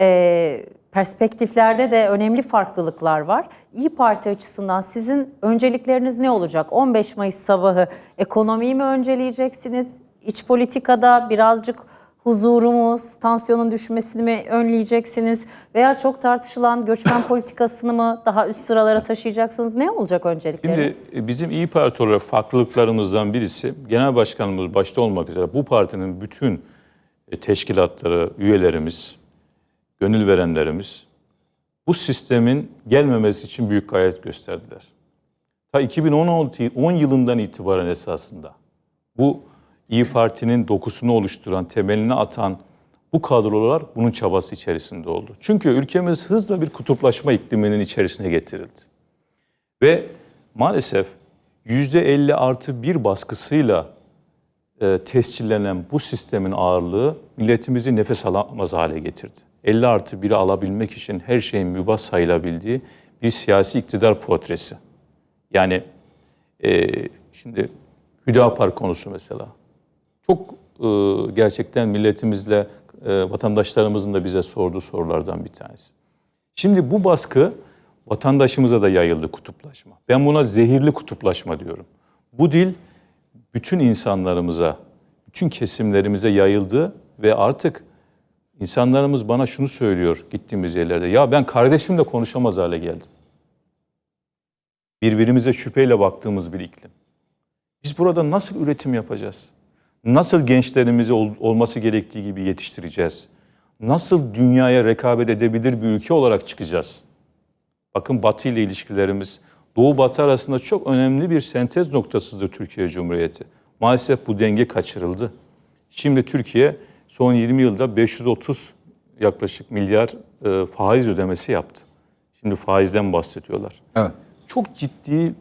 e, perspektiflerde de önemli farklılıklar var. İyi Parti açısından sizin öncelikleriniz ne olacak? 15 Mayıs sabahı ekonomiyi mi önceleyeceksiniz? İç politikada birazcık huzurumuz, tansiyonun düşmesini mi önleyeceksiniz? Veya çok tartışılan göçmen politikasını mı daha üst sıralara taşıyacaksınız? Ne olacak Şimdi öncelikleriniz? e, bizim İyi Parti olarak farklılıklarımızdan birisi genel başkanımız başta olmak üzere bu partinin bütün e, teşkilatları, üyelerimiz, gönül verenlerimiz bu sistemin gelmemesi için büyük gayret gösterdiler. Ta 2016 10 yılından itibaren esasında bu İyi Parti'nin dokusunu oluşturan, temelini atan bu kadrolar bunun çabası içerisinde oldu. Çünkü ülkemiz hızla bir kutuplaşma ikliminin içerisine getirildi. Ve maalesef %50 artı bir baskısıyla e, tescillenen bu sistemin ağırlığı milletimizi nefes alamaz hale getirdi. 50 artı 1'i alabilmek için her şeyin mübah sayılabildiği bir siyasi iktidar portresi. Yani e, şimdi Hüdapar konusu mesela. Çok e, gerçekten milletimizle, e, vatandaşlarımızın da bize sorduğu sorulardan bir tanesi. Şimdi bu baskı vatandaşımıza da yayıldı kutuplaşma. Ben buna zehirli kutuplaşma diyorum. Bu dil bütün insanlarımıza, bütün kesimlerimize yayıldı ve artık insanlarımız bana şunu söylüyor gittiğimiz yerlerde. Ya ben kardeşimle konuşamaz hale geldim. Birbirimize şüpheyle baktığımız bir iklim. Biz burada nasıl üretim yapacağız? Nasıl gençlerimizi ol- olması gerektiği gibi yetiştireceğiz? Nasıl dünyaya rekabet edebilir bir ülke olarak çıkacağız? Bakın Batı ile ilişkilerimiz Doğu Batı arasında çok önemli bir sentez noktasıdır Türkiye Cumhuriyeti. Maalesef bu denge kaçırıldı. Şimdi Türkiye son 20 yılda 530 yaklaşık milyar e, faiz ödemesi yaptı. Şimdi faizden bahsediyorlar. Evet. Çok ciddi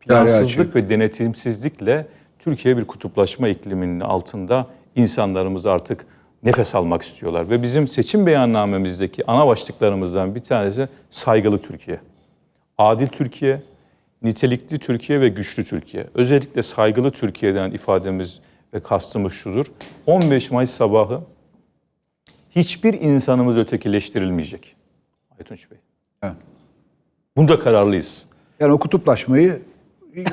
plansızlık ve denetimsizlikle Türkiye bir kutuplaşma ikliminin altında insanlarımız artık nefes almak istiyorlar. Ve bizim seçim beyannamemizdeki ana başlıklarımızdan bir tanesi saygılı Türkiye. Adil Türkiye, nitelikli Türkiye ve güçlü Türkiye. Özellikle saygılı Türkiye'den ifademiz ve kastımız şudur. 15 Mayıs sabahı hiçbir insanımız ötekileştirilmeyecek. Aytunç Bey. Evet. Bunda kararlıyız. Yani o kutuplaşmayı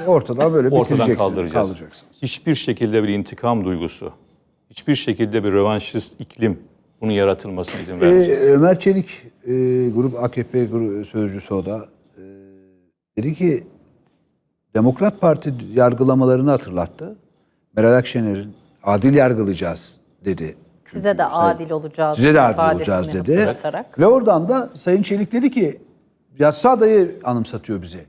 ortadan böyle ortadan bitireceksiniz, kaldıracağız. kaldıracaksınız. Hiçbir şekilde bir intikam duygusu, hiçbir şekilde bir rövanşist iklim bunun yaratılmasına izin Ee, vermeyeceğiz. Ömer Çelik, e, grup AKP grup sözcüsü o da, e, dedi ki Demokrat Parti yargılamalarını hatırlattı. Meral Akşener'in adil yargılayacağız dedi. Size de adil olacağız. Size de adil ifadesini olacağız dedi. hatırlatarak. Ve oradan da Sayın Çelik dedi ki Yassada'yı anımsatıyor bize.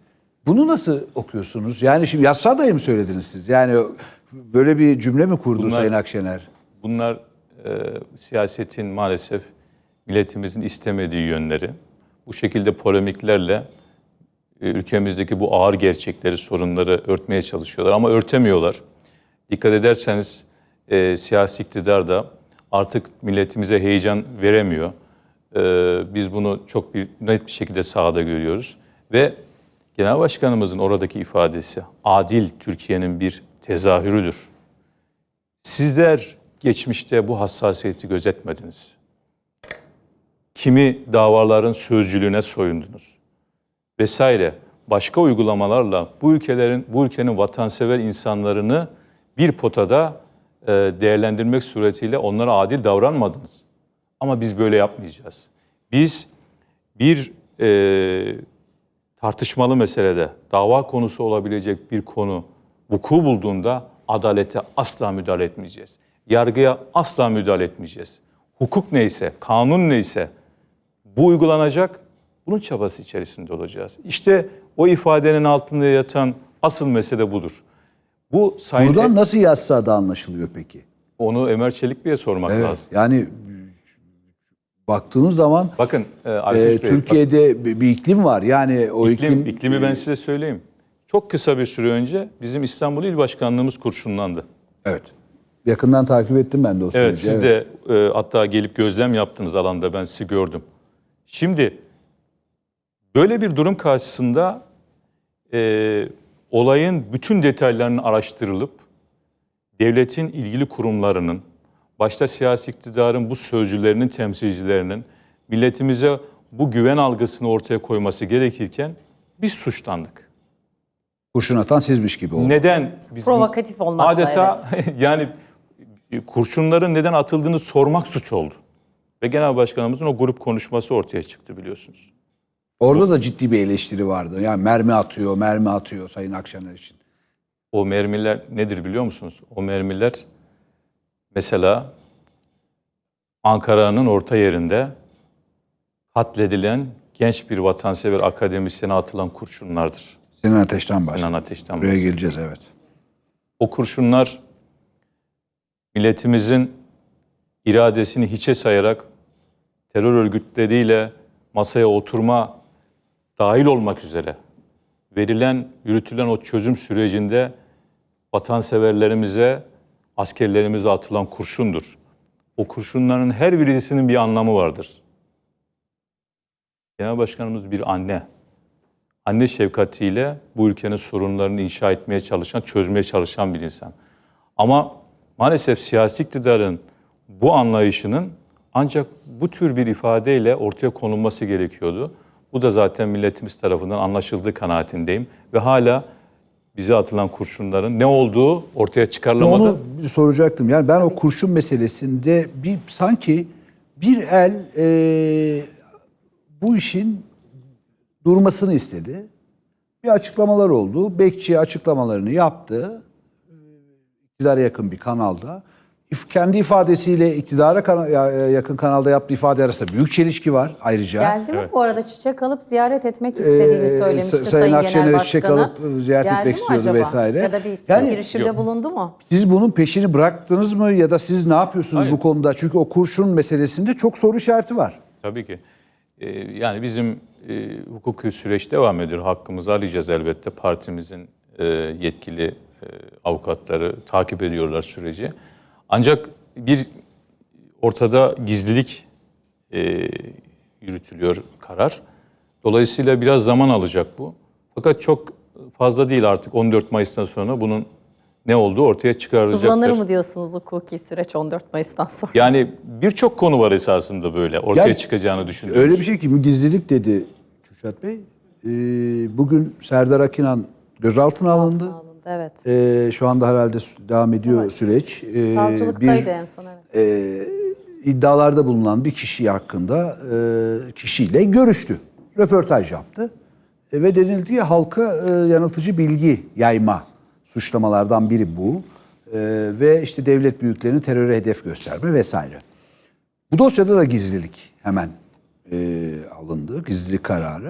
Bunu nasıl okuyorsunuz? Yani şimdi Yassada'yı mı söylediniz siz? Yani böyle bir cümle mi kurdu Bunlar- Sayın Akşener? Bunlar e, siyasetin maalesef milletimizin istemediği yönleri. Bu şekilde polemiklerle e, ülkemizdeki bu ağır gerçekleri, sorunları örtmeye çalışıyorlar ama örtemiyorlar. Dikkat ederseniz e, siyasi iktidar da artık milletimize heyecan veremiyor. E, biz bunu çok bir, net bir şekilde sahada görüyoruz. Ve Genel Başkanımızın oradaki ifadesi adil Türkiye'nin bir tezahürüdür. Sizler geçmişte bu hassasiyeti gözetmediniz. Kimi davaların sözcülüğüne soyundunuz vesaire başka uygulamalarla bu ülkelerin bu ülkenin vatansever insanlarını bir potada e, değerlendirmek suretiyle onlara adil davranmadınız. Ama biz böyle yapmayacağız. Biz bir e, tartışmalı meselede dava konusu olabilecek bir konu vuku bulduğunda adalete asla müdahale etmeyeceğiz. Yargıya asla müdahale etmeyeceğiz. Hukuk neyse, kanun neyse bu uygulanacak. Bunun çabası içerisinde olacağız. İşte o ifadenin altında yatan asıl mesele budur. Bu sayın Buradan nasıl Yassada anlaşılıyor peki? onu Ömer Çelik Bey'e sormak Evet. lazım. Yani baktığınız zaman Bakın e, e, Bey, Türkiye'de bir bir iklim var. Yani o İklim, iklim, iklimi ben size söyleyeyim. Çok kısa bir süre önce bizim İstanbul İl Başkanlığımız kurşunlandı. Evet. Yakından takip ettim ben de o süreci. Evet siz de e, hatta gelip gözlem yaptınız alanda ben sizi gördüm. Şimdi böyle bir durum karşısında e, olayın bütün detaylarının araştırılıp devletin ilgili kurumlarının başta siyasi iktidarın bu sözcülerinin temsilcilerinin milletimize bu güven algısını ortaya koyması gerekirken biz suçlandık. Kurşun atan sizmiş gibi oldu. Neden? Bizim Provokatif olmakla, Adeta yani kurşunların neden atıldığını sormak suç oldu. Ve Genel Başkanımızın o grup konuşması ortaya çıktı biliyorsunuz. Orada da ciddi bir eleştiri vardı. Yani mermi atıyor, mermi atıyor Sayın Akşener için. O mermiler nedir biliyor musunuz? O mermiler mesela Ankara'nın orta yerinde katledilen genç bir vatansever akademisyene atılan kurşunlardır. Sinan Ateş'ten bahsediyor. Sinan Ateş'ten Buraya bahsediyorum. geleceğiz evet. O kurşunlar milletimizin iradesini hiçe sayarak terör örgütleriyle masaya oturma dahil olmak üzere verilen, yürütülen o çözüm sürecinde vatanseverlerimize, askerlerimize atılan kurşundur. O kurşunların her birisinin bir anlamı vardır. Genel Başkanımız bir anne. Anne şefkatiyle bu ülkenin sorunlarını inşa etmeye çalışan, çözmeye çalışan bir insan. Ama maalesef siyasi iktidarın bu anlayışının ancak bu tür bir ifadeyle ortaya konulması gerekiyordu. Bu da zaten milletimiz tarafından anlaşıldığı kanaatindeyim. Ve hala bize atılan kurşunların ne olduğu ortaya çıkarılamadı. Onu soracaktım. Yani ben o kurşun meselesinde bir sanki bir el e, bu işin durmasını istedi. Bir açıklamalar oldu. Bekçi açıklamalarını yaptı. İktidara yakın bir kanalda. İf- Kendi ifadesiyle iktidara kana- ya- yakın kanalda yaptığı ifade arasında büyük çelişki var ayrıca. Geldi mi Evet. bu arada çiçek alıp ziyaret etmek istediğini Ee, söylemişti Sayın Sayın, Akşener'e Genel çiçek Başkanı. alıp, e, ziyaret Geldi etmek istiyordu acaba? vesaire. Ya da bir Yani- girişimde Yok. bulundu mu? Siz bunun peşini bıraktınız mı ya da siz ne yapıyorsunuz Hayır. bu konuda? Çünkü o kurşun meselesinde çok soru işareti var. Tabii ki. Ee, yani bizim e, hukuki süreç devam ediyor. Hakkımızı arayacağız elbette. Partimizin e, yetkili e, avukatları takip ediyorlar süreci. Ancak bir ortada gizlilik e, yürütülüyor karar. Dolayısıyla biraz zaman alacak bu. Fakat çok fazla değil artık 14 Mayıs'tan sonra bunun ne olduğu ortaya çıkarılacaktır. Hızlanır mı diyorsunuz hukuki süreç 14 Mayıs'tan sonra? Yani birçok konu var esasında böyle ortaya Yani çıkacağını düşünüyoruz. Öyle bir şey ki gizlilik dedi Kürşat Bey. Ee, bugün Serdar Akinan gözaltına alındı. Alındı, Evet. Ee, şu anda herhalde devam ediyor süreç. Ee, Savcılıktaydı bir, en son evet. e, iddialarda bulunan bir kişi hakkında e, kişiyle görüştü. Röportaj yaptı. E, ve denildi ki halka e, yanıltıcı bilgi yayma suçlamalardan biri bu. E, ve işte devlet büyüklerini teröre hedef gösterme vesaire. Bu dosyada da gizlilik hemen e, alındı. Gizlilik kararı.